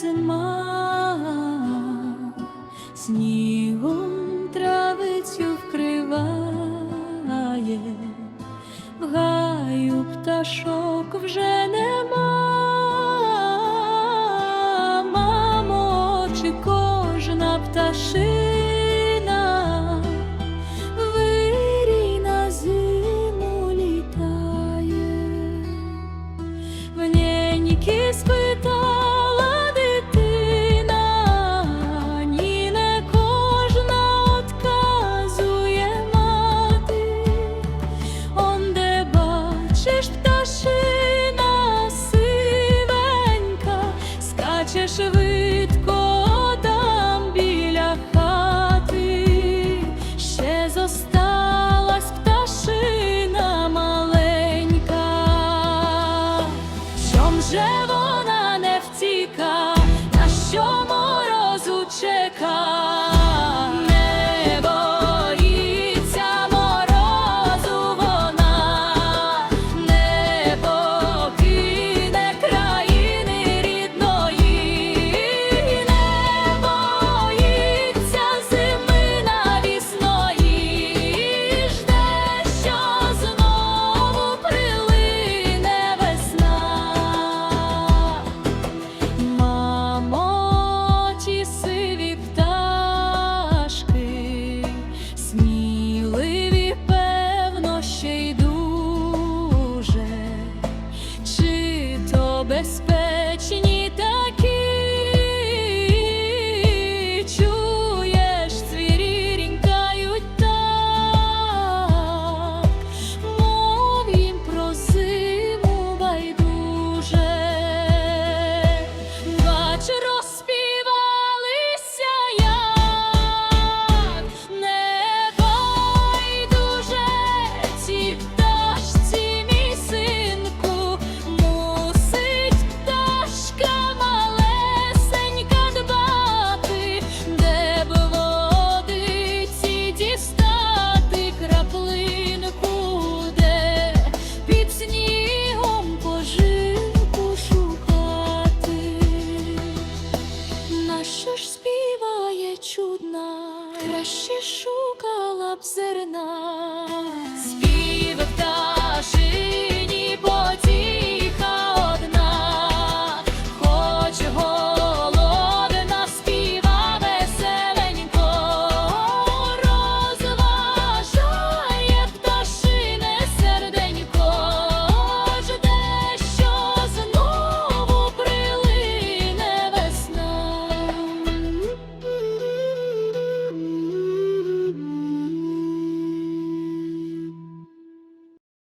зима, снігом травицю вкриває, в гаю пташок вже нема. Чудна, краще шукала б зерна.